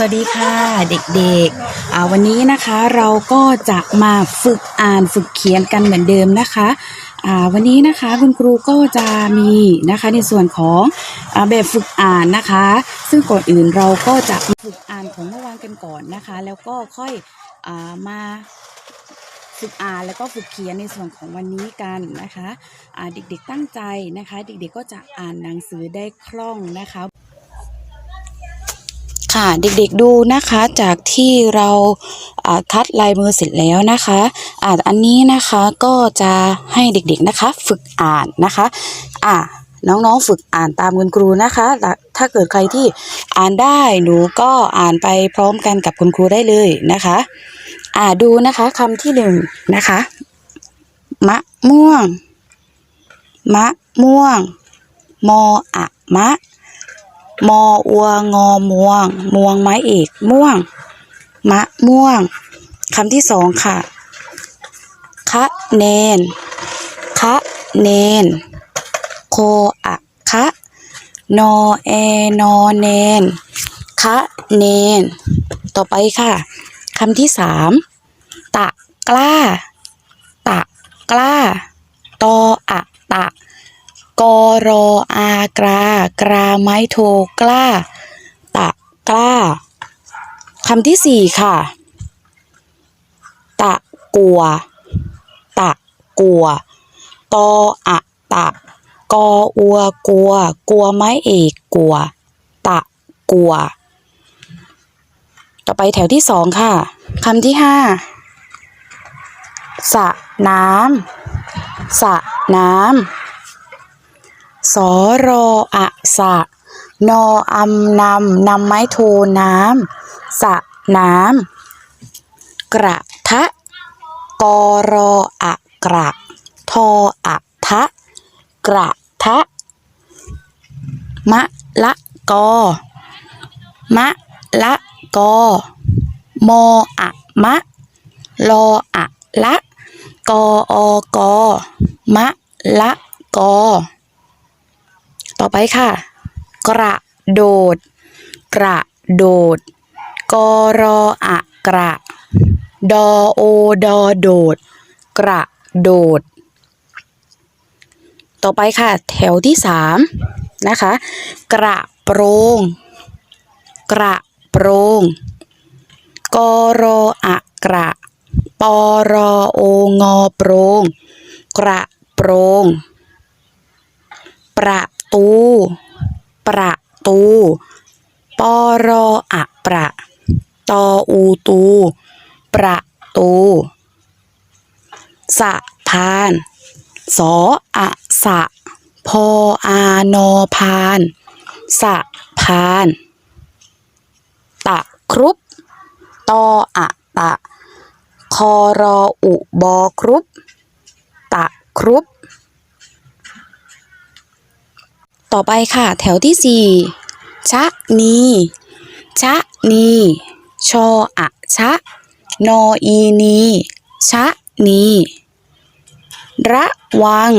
สวัสดีค่ะเด็กๆอ่าวันนี้นะคะเราก็จะมาฝึกอ่านฝึกเขียนกันเหมือนเดิมนะคะอ่าวันนี้นะคะคุณครูก็จะมีนะคะในส่วนของอแบบฝึกอ่านนะคะ ซึ่งก่อนอื่นเราก็จะฝึกอ่านของเมื่อวานกันก่อนนะคะ แล้วก็ค่อยอามาฝึกอ่านแล้วก็ฝึกเขียนในส่วนของวันนี้กันนะคะอ่าเด็กๆตั้งใจนะคะ เด็กๆก็จะอ่านหนังสือได้คล่องนะคะ ค่ะเด็กๆดูนะคะจากที่เราคัดลายมือเสร็จแล้วนะคะอ่าอันนี้นะคะก็จะให้เด็กๆนะคะฝึกอ่านนะคะอ่าน้องๆฝึกอ่านตามคุณครูนะคะ ถ้าเกิดใครที่อ่านได้หนูก็อ่านไปพร้อมกันกับคุณครูได้เลยนะคะอ่าดูนะคะคำที่หนึ่งนะคะ มะม่วง มะม่วง มออะมะ มออัวงอม่วง ม่วงไม้เอกม่วง มะม่วงคำที่สองค่ะ คะเนน คะเนน โคอะคะนอเอนอเนน คะเนน ต่อไปค่ะคำที่สามตะกล้า ตะกล้า ตออะตะ กรออากรา กราไม้โทกล้า ตะกล้าคำที่สี่ค่ะ ตะกัว ตะกัว ตออะตะ กออัวกัว กัวไม้เอกกัว ตะกัว ต่อไปแถวที่สองค่ะคำที่ห้าสะน้ำสะน้ำ สอรออะสะ นออำนำนำไม้โทน้ำสะน้ำกระทะกอรออะกระทออะทะกระทะมะละกอมะละกอมออะมะลออะละกออกอมะละกอ ต่อไปค่ะ กระโดด กระโดด กรออะกระ ดอโอดอโดด กระโดด ต่อไปค่ะ แถวที่สามนะคะ กระโปรงกระโปรงกรออะกระ ปรอโองอโปรงกระโปรงประ ตู ประตู ปอรออะประ ตออูตู ประตู สะพาน สออะสะ พออานอพาน สะพาน ตะครุบตออะตะ คอรออุบอครุบตะครุบ ต่อไปค่ะ แถวที่สี่ชะนีชะนีชออะชะ นออีนีชะนีระวัง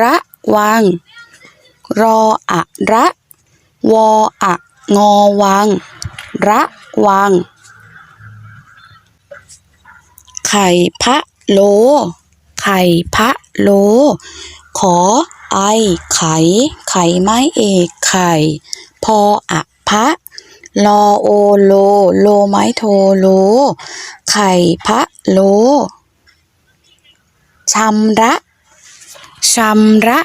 ระวัง รออะระวออะงอวัง ระวัง ไข่พะโล ไข่พะโล ขอ ไอ ไข่ไข่ไม้เอกไข่ พออะพะลอโอโล โลไม้โทโล ไข่พะโลชำระชำระ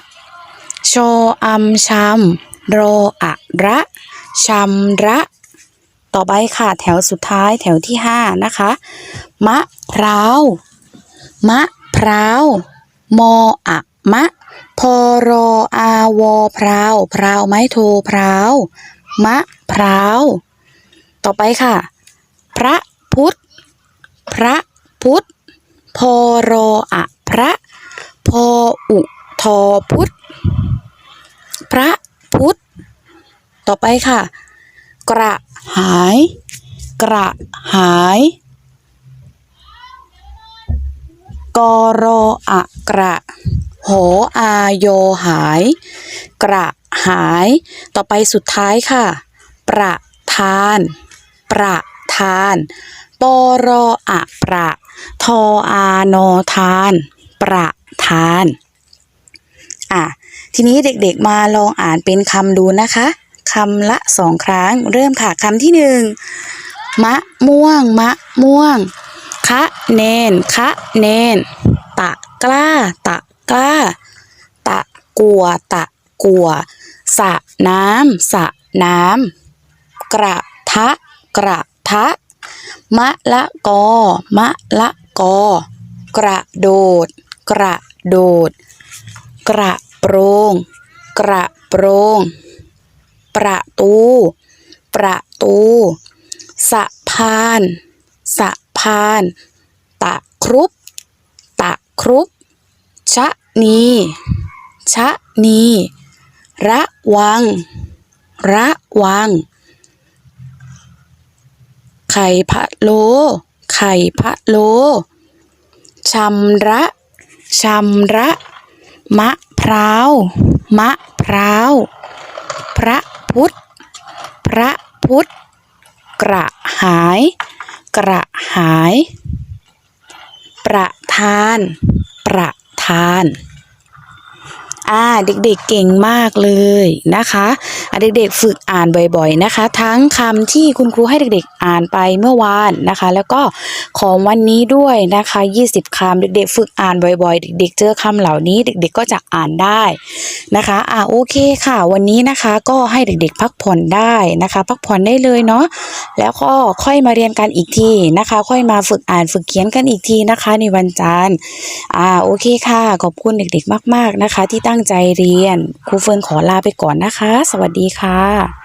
ชออำชำรออะระชำระต่อไปค่ะแถวสุดท้ายแถวที่ห้านะคะ มะพร้าว มะพร้าว มออะมะ พอรออาวอพร้าวพร้าวไม้โทพร้าวมะพร้าว ต่อไปค่ะ พระพุทธ พระพุทธ พอรออะพระ พออุทอพุทธ พระพุทธ ต่อไปค่ะ กระหาย กระหายกรออะกระ อายหาย กระหาย ต่อไปสุดท้ายค่ะ ประทาน ประทานปรออะประทออานอทาน ประทาน อะ ทีนี้เด็กๆมาลองอ่านเป็นคำดูนะคะคำละสองครั้ง เริ่มค่ะคำที่หนึ่งมะม่วง มะม่วง คะเนน คะเนน ตะกล้า ตะ กล้า ตะกัว ตะกัว สะน้ำสะน้ำ กระทะ กระทะ มะละกอ มะละกอ กระโดด กระโดด กระโปรงกระโปรงประตู ประตูสะพานสะพาน ตะครุบ ตะครุบ ชะ นี ชะนี ระวัง ระวัง ไข่พะโล ไข่พะโลชำระชำระ มะพร้าว มะพร้าว พระพุทธ พระพุทธ กระหาย กระหาย ประทาน ประ ทาน อ่า เด็กๆเก่งมากเลยนะคะอะ เด็กๆ ฝึกอ่านบ่อยๆนะคะ ทั้งคำที่คุณครูให้เด็กๆอ่านไปเมื่อวานนะคะ แล้วก็ของวันนี้ด้วยนะคะ 20คำเด็กๆ ฝึกอ่านบ่อย ๆ เด็ก ๆ เจอคำเหล่านี้ เด็ก ๆ ก็จะอ่านได้นะคะอ่าโอเคค่ะ วันนี้นะคะก็ให้เด็กๆ พักผ่อนได้นะคะ พักผ่อนได้เลยเนาะแล้วก็ค่อยมาเรียนกันอีกทีนะคะ ค่อยมาฝึกอ่านฝึกเขียนกันอีกทีนะคะ ในวันจันทร์อ่าโอเคค่ะขอบคุณเด็กๆ มาก ๆนะคะ ที่ตั้งใจเรียนครูเฟิร์นขอลาไปก่อนนะคะ สวัสดีดีค่ะ